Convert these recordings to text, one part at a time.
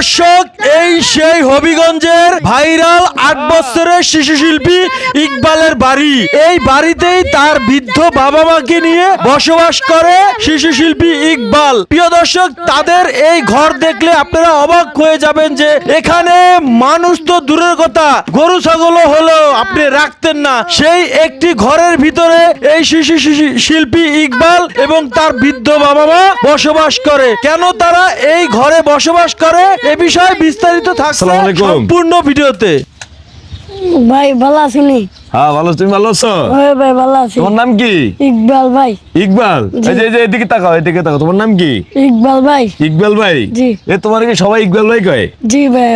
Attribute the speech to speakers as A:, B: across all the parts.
A: দর্শক, এই সেই হবিগঞ্জের ভাইরাল আট বছরের শিশু শিল্পী ইকবালের বাড়ি। এই বাড়িতেই তার বৃদ্ধ বাবা মাকে নিয়ে বসবাস করে শিশু শিল্পী ইকবাল। প্রিয় দর্শক, তাদের এই ঘর দেখলে আপনারা অবাক হয়ে যাবেন যে এখানে মানুষ তো দূরের কথা। গরু, ছাগলও হলেও আপনি রাখতেন না। সেই একটি ঘরের ভিতরে এই শিশু শিশু- শিল্পী ইকবাল এবং তার বৃদ্ধ বাবা মা বসবাস করে। কেন তারা এই ঘরে বসবাস করে? এ বিষয়ে বিস্তারিত থাকছে সম্পূর্ণ ভিডিওতে।
B: ভাই ভালো আছেনি?
C: হ্যাঁ ভালো তুমি ভালো আছো?
B: ওই ভাই ভালো আছি।
C: তোমার নাম কি?
B: ইকবাল ভাই।
C: ইকবাল? এই যে এদিকে তাকাও এদিকে তাকাও। তোমার নাম কি?
B: ইকবাল ভাই।
C: ইকবাল ভাই?
B: জি।
C: এ তোমার কি সবাই ইকবাল ভাই কয়?
B: জি ভাই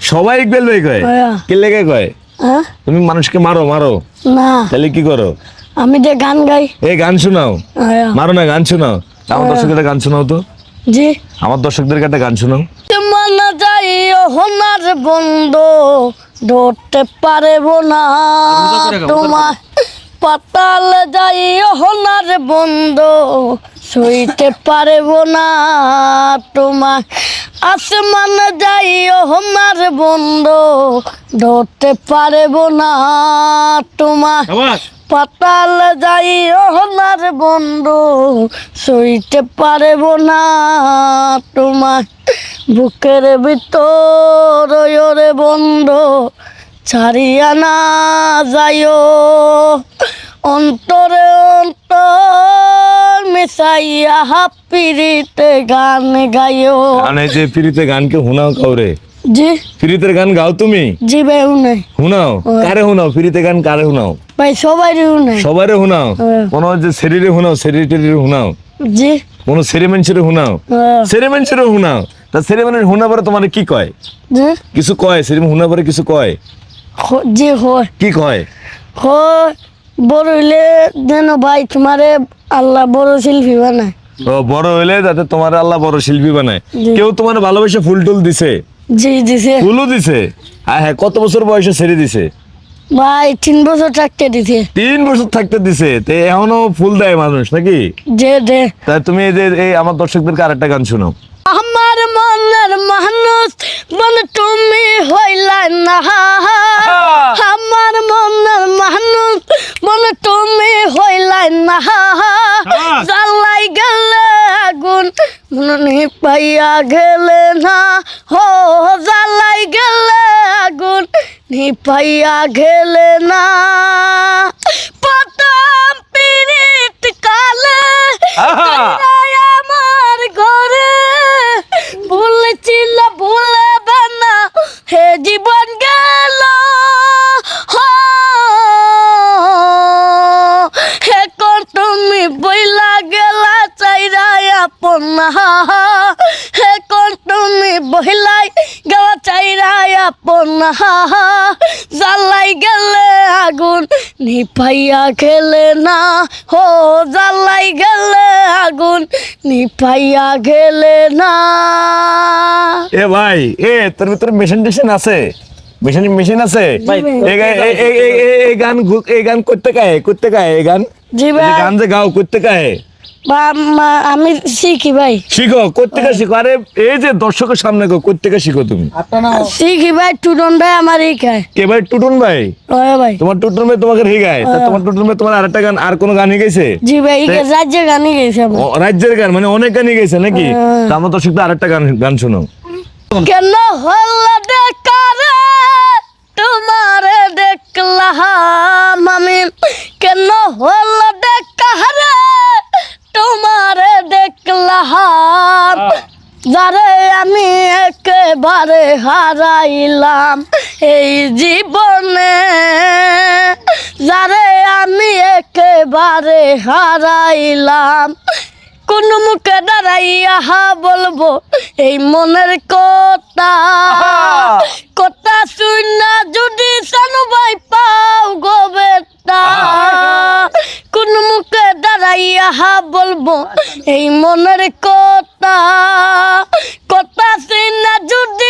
C: সবাই ইকবাল ভাই কয়?
B: হ্যাঁ।
C: কে লেগে কয়?
B: হ্যাঁ?
C: তুমি মানুষকে মারো মারো।
B: না।
C: তাহলে কি করো?
B: আমি যে গান গাই।
C: এই গান শোনাও।
B: ওই,
C: মারো না গান শোনাও। আমার দর্শকদের গান শোনাও তো।
B: জি।
C: আমার দর্শকদের একটা গান শোনাও।
B: মন যাই হোনার বন্ধ ধরতে পারব না। তোমার পাতাল যাই হোনার বন্ধ সইতে পারব না তোমার আসমান যাই হোনার বন্ধ ধরতে পারব না তোমার পাতাল যাই ওনার বন্ধু সইতে পারব না তোমার বুকের ভিতর ওরে বন্ধু ছাড়িয়া না যাইও। অন্তরে অন্তর হাপিরিতে গান গাইও।
C: যে ফ্রিতে গানকে হুনাও কাউরে?
B: জি।
C: ফ্রিতে গান গাও তুমি?
B: জি ভাই
C: হুনাও? কারে হুনাও? ফ্রিতে গান কারে হুনাও?
B: ভাই
C: হুনাও। কোন যে শরীরে হুনাও শরীরে টেরিরে হুনাও।
B: জি।
C: কোন সেরে মানুষের হুনাও। হুনাও। তা হুনা পরে তোমার কি কয়?
B: জি।
C: কিছু কয়? সেরে হুনা পরে কিছু কয়?
B: জি হয়
C: কি কয়?
B: হয় বড় হইলে যেন ভাই তোমারে আল্লাহ বড় শিল্পী বানায়।
C: ও বড় হইলে যাতে তোমার আল্লাহ বড় শিল্পী বানায়। কেউ তোমার ভালোবাসে ফুল টুল দিছে?
B: জি দিছে।
C: ফুলও দিছে? হ্যাঁ হ্যাঁ কত বছর বয়সে ছেড়ে দিছে?
B: ভাই তিন বছর থাকতে দিছে।
C: তিন বছর থাকতে দিছে? তে এখনও ফুল দেয় মানুষ নাকি?
B: যে দে
C: তাই তুমি এই যে এই আমার দর্শকদেরকে আরেকটা গান শোনাও
B: আমার মনের মানুষ মন তুমি হইলা না। আমার মন তুমি হইলাই না। জ্বালাই গেলে আগুন মনে পাইয়া গেলে না। হো জ্বালাই গেলে আগুন নিপাইয়া গেলে না। এখন তুমি বইলাই গেলা চাইরাই আপন জ্বালাই গেলে আগুন নিপাইয়া গেলে না হো জ্বালাই গেলে আগুন নিপাইয়া গেলে না।
C: এ ভাই এ তোর ভিতরে মেশিন টেশিন আছে? মেশিন মেশিন আছে? এই গান এই গান করতে কায় করতে কায় এই গান? গান যে গাও করতে কায়?
B: আমি শিখি ভাই।
C: শিখো করতে কা শিখো? আরে এই যে দর্শকের সামনে গো করতে কা শিখো তুমি?
B: শিখি ভাই টুডন ভাই আমার এই খায়
C: কে ভাই? টুটুন ভাই?
B: ভাই।
C: তোমার টুটুন ভাই তোমাকে হিগায় তা তোমার টুটুন ভাই তোমার আরেকটা গান আর কোন গান হিগাইছে
B: জি ভাই ইকে রাজ্যে গানে গেছে
C: রাজ্যের গান মানে অনেক গানই গেছে নাকি?
B: হ্যাঁ।
C: তা আমার দর্শক আরেকটা গান গান শোনো।
B: কেন হল দেখারে? তোমার দেখলাম আমি। কেন হল দেখারে তোমার দেখলাম যারে আমি একেবারে হারাইলাম এই জীবনে। যারে আমি একেবারে হারাইলাম কোন মুখে দাঁড়াইয়া হা বলব এই মনের কথা। কথা শুনা যদি সানু ভাই পাও গো বেটা। কোন মুখে দাঁড়াইয়া হা বলব এই মনের কথা। কথা শুনা যদি